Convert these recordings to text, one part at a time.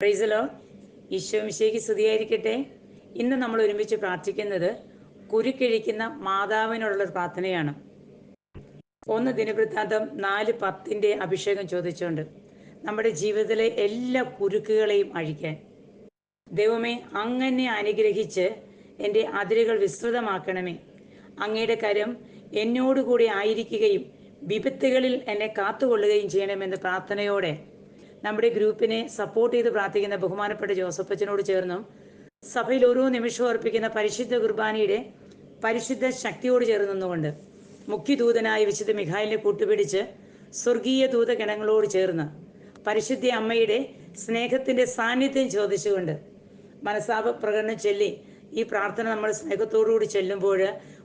പ്രൈസലോ ഈശോ മിശേക്ക് സ്തുതിയായിരിക്കട്ടെ. ഇന്ന് നമ്മൾ ഒരുമിച്ച് പ്രാർത്ഥിക്കുന്നത് കുരുക്കിഴിക്കുന്ന മാതാവിനോടുള്ള പ്രാർത്ഥനയാണ്. ഒന്ന് ദിനവൃത്താന്തം നാല് പത്തിന്റെ അഭിഷേകം ചോദിച്ചുകൊണ്ട് നമ്മുടെ ജീവിതത്തിലെ എല്ലാ കുരുക്കുകളെയും അഴിക്കാൻ. ദൈവമേ അങ്ങനെ അനുഗ്രഹിച്ച് എന്റെ അതിരുകൾ വിസ്തൃതമാക്കണമേ. അങ്ങയുടെ കരം എന്നോടുകൂടി ആയിരിക്കുകയും വിപത്തുകളിൽ എന്നെ കാത്തുകൊള്ളുകയും ചെയ്യണമെന്ന് പ്രാർത്ഥനയോടെ നമ്മുടെ ഗ്രൂപ്പിനെ സപ്പോർട്ട് ചെയ്ത് പ്രാർത്ഥിക്കുന്ന ബഹുമാനപ്പെട്ട ജോസഫച്ചനോട് ചേർന്നും. സഭയിൽ ഓരോ നിമിഷവും അർപ്പിക്കുന്ന പരിശുദ്ധ കുർബാനയുടെ പരിശുദ്ധ ശക്തിയോട് ചേർന്ന് നിന്നുകൊണ്ട് മുഖ്യദൂതനായ വിശുദ്ധ മിഖായിലിനെ കൂട്ടുപിടിച്ച് സ്വർഗീയ ദൂതഗണങ്ങളോട് ചേർന്ന് പരിശുദ്ധ അമ്മയുടെ സ്നേഹത്തിന്റെ സാന്നിധ്യം ചോദിച്ചുകൊണ്ട് മനസ്സാപ പ്രകടനം ചൊല്ലി ഈ പ്രാർത്ഥന നമ്മൾ സ്നേഹത്തോടുകൂടി ചെല്ലുമ്പോൾ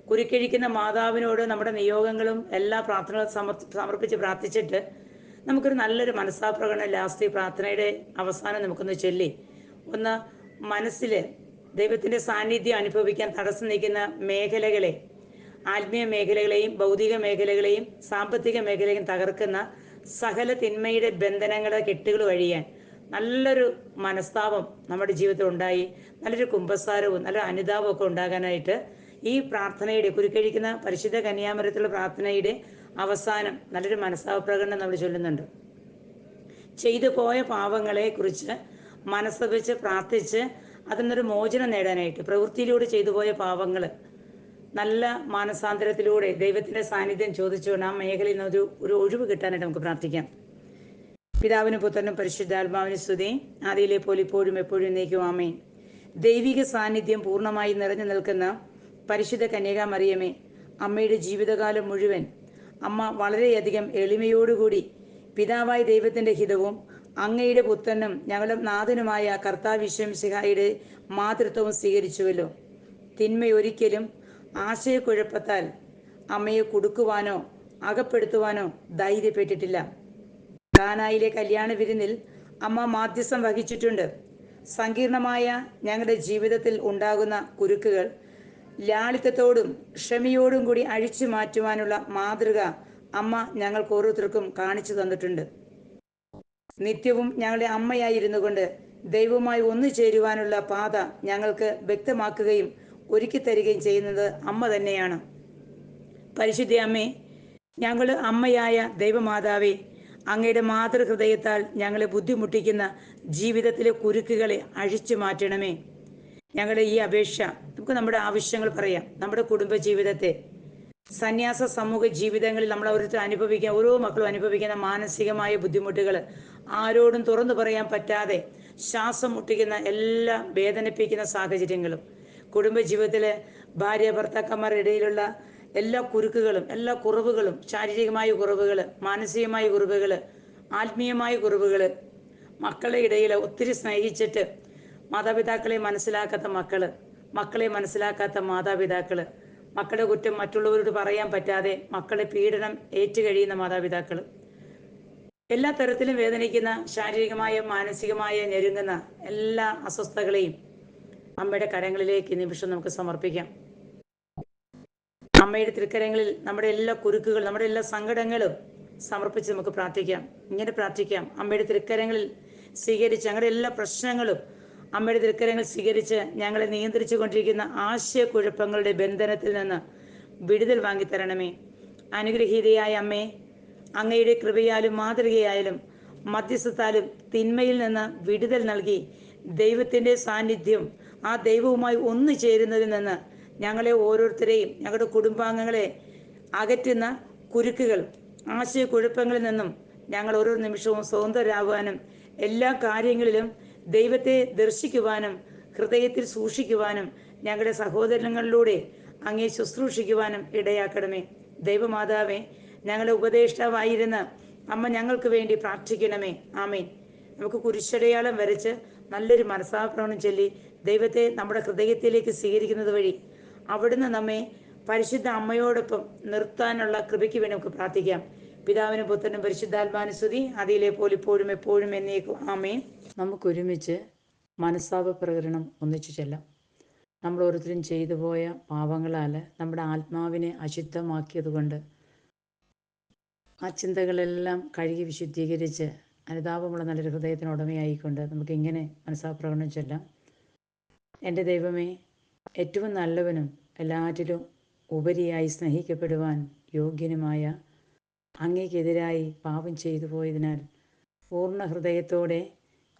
കുരുക്കഴിക്കുന്ന മാതാവിനോട് നമ്മുടെ നിയോഗങ്ങളും എല്ലാ പ്രാർത്ഥനകളും സമർ സമർപ്പിച്ച് പ്രാർത്ഥിച്ചിട്ട് നമുക്കൊരു നല്ലൊരു മനസ്സാപ്രകടനം ലാസ്റ്റ് പ്രാർത്ഥനയുടെ അവസാനം നമുക്കൊന്ന് ചൊല്ലി. ഒന്ന് മനസ്സിൽ ദൈവത്തിന്റെ സാന്നിധ്യം അനുഭവിക്കാൻ തടസ്സം നിൽക്കുന്ന മേഖലകളെ ആത്മീയ മേഖലകളെയും ഭൗതിക മേഖലകളെയും സാമ്പത്തിക മേഖലയും തകർക്കുന്ന സകല തിന്മയുടെ ബന്ധനങ്ങളെ കെട്ടുകൾ വഴിയാൻ നല്ലൊരു മനസ്താപം നമ്മുടെ ജീവിതത്തിൽ ഉണ്ടായി. നല്ലൊരു കുംഭസാരവും നല്ലൊരു ഒക്കെ ഉണ്ടാകാനായിട്ട് ഈ പ്രാർത്ഥനയുടെ കുരുക്കഴിക്കുന്ന പരിശുദ്ധ കന്യാമരത്തിലുള്ള പ്രാർത്ഥനയുടെ അവസാനം നല്ലൊരു മനസ്സാവ പ്രകടനം നമ്മൾ ചൊല്ലുന്നുണ്ട്. ചെയ്തു പോയ പാവങ്ങളെ കുറിച്ച് മനസ്സ് വെച്ച് പ്രാർത്ഥിച്ച് നിന്നൊരു മോചനം നേടാനായിട്ട് പ്രവൃത്തിയിലൂടെ ചെയ്തു പോയ പാവങ്ങൾ നല്ല മാനസാന്തരത്തിലൂടെ ദൈവത്തിന്റെ സാന്നിധ്യം ചോദിച്ചുകൊണ്ട് ആ മേഖലയിൽ നിന്ന് ഒരു ഒരു ഒഴിവ് കിട്ടാനായിട്ട് നമുക്ക് പ്രാർത്ഥിക്കാം. പിതാവിനും പുത്രനും പരിശുദ്ധാത്മാവിന് സ്തുതി. ആദിയിലെ പോലെ ഇപ്പോഴും എപ്പോഴും നീക്കും ആമേൻ. ദൈവിക സാന്നിധ്യം പൂർണമായി നിറഞ്ഞു നിൽക്കുന്ന പരിശുദ്ധ കന്യകാമറിയമേ അമ്മയുടെ ജീവിതകാലം മുഴുവൻ അമ്മ വളരെയധികം എളിമയോടുകൂടി പിതാവായ ദൈവത്തിന്റെ ഹിതവും അങ്ങയുടെ പുത്രനും ഞങ്ങളുടെ നാഥനുമായ കർത്താവിശ്വംസിഹായുടെ മാതൃത്വവും സ്വീകരിച്ചുവല്ലോ. തിന്മയൊരിക്കലും ആശയക്കുഴപ്പത്താൽ അമ്മയെ കൊടുക്കുവാനോ അകപ്പെടുത്തുവാനോ ധൈര്യപ്പെട്ടിട്ടില്ല. കാനായിലെ കല്യാണ വിരുന്നിൽ അമ്മ മാധ്യസ്ഥം വഹിച്ചിട്ടുണ്ട്. സങ്കീർണമായ ഞങ്ങളുടെ ജീവിതത്തിൽ ഉണ്ടാകുന്ന കുരുക്കുകൾ ലാളിത്യത്തോടും ക്ഷമയോടും കൂടി അഴിച്ചു മാറ്റുവാനുള്ള മാതൃക അമ്മ ഞങ്ങൾക്ക് ഓരോരുത്തർക്കും കാണിച്ചു തന്നിട്ടുണ്ട്. നിത്യവും ഞങ്ങളുടെ അമ്മയായിരുന്നു കൊണ്ട് ദൈവവുമായി ഒന്നു ചേരുവാനുള്ള പാത ഞങ്ങൾക്ക് വ്യക്തമാക്കുകയും ഒരുക്കി തരികയും ചെയ്യുന്നത് അമ്മ തന്നെയാണ്. പരിശുദ്ധ അമ്മേ ഞങ്ങൾ അമ്മയായ ദൈവമാതാവേ അങ്ങയുടെ മാതൃഹൃദയത്താൽ ഞങ്ങളെ ബുദ്ധിമുട്ടിക്കുന്ന ജീവിതത്തിലെ കുരുക്കുകളെ അഴിച്ചു മാറ്റണമേ. ഞങ്ങളുടെ ഈ അപേക്ഷ നമുക്ക് നമ്മുടെ ആവശ്യങ്ങൾ പറയാം. നമ്മുടെ കുടുംബ ജീവിതത്തെ സന്യാസ സമൂഹ ജീവിതങ്ങളിൽ നമ്മൾ ഓരോരുത്തർ അനുഭവിക്കുന്ന ഓരോ മക്കളും അനുഭവിക്കുന്ന മാനസികമായ ബുദ്ധിമുട്ടുകൾ ആരോടും തുറന്നു പറയാൻ പറ്റാതെ ശ്വാസം മുട്ടിക്കുന്ന എല്ലാ വേദനിപ്പിക്കുന്ന സാഹചര്യങ്ങളും കുടുംബ ജീവിതത്തിലെ ഭാര്യ ഭർത്താക്കന്മാരുടെ ഇടയിലുള്ള എല്ലാ കുരുക്കുകളും എല്ലാ കുറവുകളും ശാരീരികമായ കുറവുകൾ മാനസികമായ കുറവുകൾ ആത്മീയമായ കുറവുകൾ മക്കളുടെ ഇടയിൽ ഒത്തിരി സ്നേഹിച്ചിട്ട് മാതാപിതാക്കളെ മനസ്സിലാക്കാത്ത മക്കൾ മക്കളെ മനസ്സിലാക്കാത്ത മാതാപിതാക്കൾ മക്കളുടെ കുറ്റം മറ്റുള്ളവരോട് പറയാൻ പറ്റാതെ മക്കളെ പീഡനം ഏറ്റുകഴിയുന്ന മാതാപിതാക്കൾ എല്ലാ തരത്തിലും വേദനിക്കുന്ന ശാരീരികമായ മാനസികമായ ഞെരുങ്ങുന്ന എല്ലാ അസ്വസ്ഥതകളെയും അമ്മയുടെ കരങ്ങളിലേക്ക് നിമിഷം നമുക്ക് സമർപ്പിക്കാം. അമ്മയുടെ തൃക്കരങ്ങളിൽ നമ്മുടെ എല്ലാ കുരുക്കുകൾ നമ്മുടെ എല്ലാ സങ്കടങ്ങളും സമർപ്പിച്ച് നമുക്ക് പ്രാർത്ഥിക്കാം. ഇങ്ങനെ പ്രാർത്ഥിക്കാം. അമ്മയുടെ തൃക്കരങ്ങളിൽ സ്വീകരിച്ച് ഞങ്ങളുടെ എല്ലാ പ്രശ്നങ്ങളും അമ്മയുടെ തിരക്കരങ്ങൾ സ്വീകരിച്ച് ഞങ്ങളെ നിയന്ത്രിച്ചു കൊണ്ടിരിക്കുന്ന ആശയക്കുഴപ്പങ്ങളുടെ ബന്ധനത്തിൽ നിന്ന് വിടുതൽ വാങ്ങിത്തരണമേ. അനുഗ്രഹീതയായ അമ്മേ അങ്ങയുടെ കൃപയാലും മാതൃകയായാലും മധ്യസ്ഥത്താലും തിന്മയിൽ നിന്ന് വിടുതൽ നൽകി ദൈവത്തിന്റെ സാന്നിധ്യം ആ ദൈവവുമായി ഒന്നു ചേരുന്നതിൽ നിന്ന് ഞങ്ങളെ ഓരോരുത്തരെയും ഞങ്ങളുടെ കുടുംബാംഗങ്ങളെ അകറ്റുന്ന കുരുക്കുകൾ ആശയക്കുഴപ്പങ്ങളിൽ നിന്നും ഞങ്ങൾ ഓരോ നിമിഷവും സ്വതന്ത്രരാകുവാനും എല്ലാ കാര്യങ്ങളിലും ദൈവത്തെ ദർശിക്കുവാനും ഹൃദയത്തിൽ സൂക്ഷിക്കുവാനും ഞങ്ങളുടെ സഹോദരങ്ങളിലൂടെ അങ്ങേ ശുശ്രൂഷിക്കുവാനും ഇടയാക്കണമേ. ദൈവമാതാവേ ഞങ്ങളുടെ ഉപദേഷ്ടാവായിരുന്ന അമ്മ ഞങ്ങൾക്ക് വേണ്ടി പ്രാർത്ഥിക്കണമേ. ആമേൻ. നമുക്ക് കുരിശടയാളം വരച്ച് നല്ലൊരു മനസ്സാപ്രവണം ചൊല്ലി ദൈവത്തെ നമ്മുടെ ഹൃദയത്തിലേക്ക് സ്വീകരിക്കുന്നത് വഴി അവിടുന്ന് നമ്മെ പരിശുദ്ധ അമ്മയോടൊപ്പം നിർത്താനുള്ള കൃപയ്ക്ക് വേണ്ടി നമുക്ക് പ്രാർത്ഥിക്കാം. പിതാവിനും പുത്രനും പരിശുദ്ധാത്മാനുസ്തുതി അതിലെ പോലെ ഇപ്പോഴും എപ്പോഴും എന്നേക്കും. ആമേൻ. നമുക്ക് ഒരുമിച്ച് മനസ്താപ പ്രകരണം ഒന്നിച്ചു ചെല്ലാം. നമ്മൾ ഓരോരുത്തരും ചെയ്തു പോയ പാപങ്ങളാൽ നമ്മുടെ ആത്മാവിനെ അശുദ്ധമാക്കിയതുകൊണ്ട് ആ ചിന്തകളെല്ലാം കഴുകി വിശുദ്ധീകരിച്ച് അനുതാപമുള്ള നല്ലൊരു ഹൃദയത്തിന് ഉടമയായിക്കൊണ്ട് നമുക്ക് ഇങ്ങനെ മനസ്സാപ്രകടനം ചെല്ലാം. എന്റെ ദൈവമേ ഏറ്റവും നല്ലവനും എല്ലാറ്റിലും ഉപരിയായി സ്നേഹിക്കപ്പെടുവാൻ യോഗ്യനുമായ അങ്ങേക്കെതിരായി പാപം ചെയ്തു പോയതിനാൽ പൂർണ ഹൃദയത്തോടെ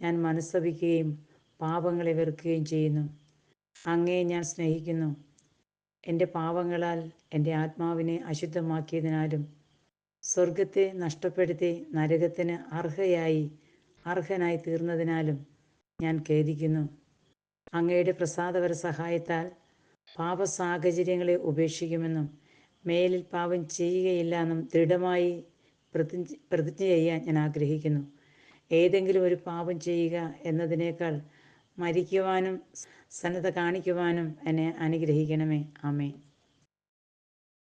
ഞാൻ മനസ്സപിക്കുകയും പാപങ്ങളെ വെറുക്കുകയും ചെയ്യുന്നു. അങ്ങേ ഞാൻ സ്നേഹിക്കുന്നു. എന്റെ പാപങ്ങളാൽ എന്റെ ആത്മാവിനെ അശുദ്ധമാക്കിയതിനാലും സ്വർഗത്തെ നഷ്ടപ്പെടുത്തി നരകത്തിന് അർഹയായി അർഹനായി തീർന്നതിനാലും ഞാൻ ഖേദിക്കുന്നു. അങ്ങയുടെ പ്രസാദപര സഹായത്താൽ പാപ സാഹചര്യങ്ങളെ ഉപേക്ഷിക്കുമെന്നും മേലിൽ പാപം ചെയ്യുകയില്ല എന്നും ദൃഢമായി പ്രതിജ്ഞ പ്രതിജ്ഞ ചെയ്യാൻ ഞാൻ ആഗ്രഹിക്കുന്നു. ഏതെങ്കിലും ഒരു പാപം ചെയ്യുക എന്നതിനേക്കാൾ മരിക്കുവാനും സന്നദ്ധ കാണിക്കുവാനും എന്നെ അനുഗ്രഹിക്കണമേ. ആമേ